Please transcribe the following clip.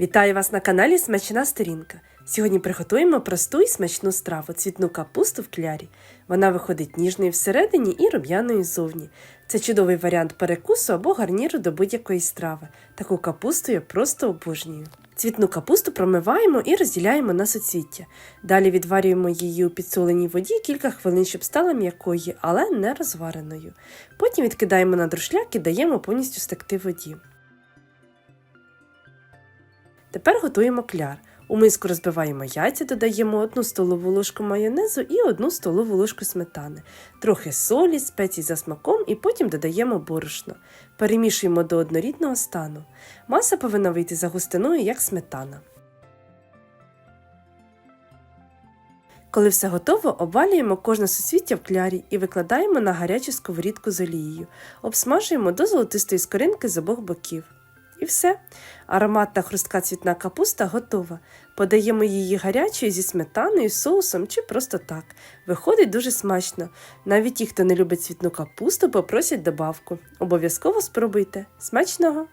Вітаю вас на каналі Смачна сторінка. Сьогодні приготуємо просту і смачну страву цвітну капусту в клярі. Вона виходить ніжною всередині і рум'яною ззовні. Це чудовий варіант перекусу або гарніру до будь-якої страви. Таку капусту я просто обожнюю. Цвітну капусту промиваємо і розділяємо на суцвіття. Далі відварюємо її у підсоленій воді кілька хвилин, щоб стала м'якою, але не розвареною. Потім відкидаємо на друшляк і даємо повністю стекти воді. Тепер готуємо кляр. У миску розбиваємо яйця, додаємо 1 столову ложку майонезу і 1 столову ложку сметани, трохи солі, спецій за смаком і потім додаємо борошно. Перемішуємо до однорідного стану. Маса повинна вийти за густиною, як сметана. Коли все готово, обвалюємо кожне суцвіття в клярі і викладаємо на гарячу сковорідку з олією. Обсмажуємо до золотистої скоринки з обох боків. І все. Ароматна хрустка цвітна капуста готова. Подаємо її гарячою зі сметаною, соусом чи просто так. Виходить дуже смачно. Навіть ті, хто не любить цвітну капусту, попросять добавку. Обов'язково спробуйте. Смачного!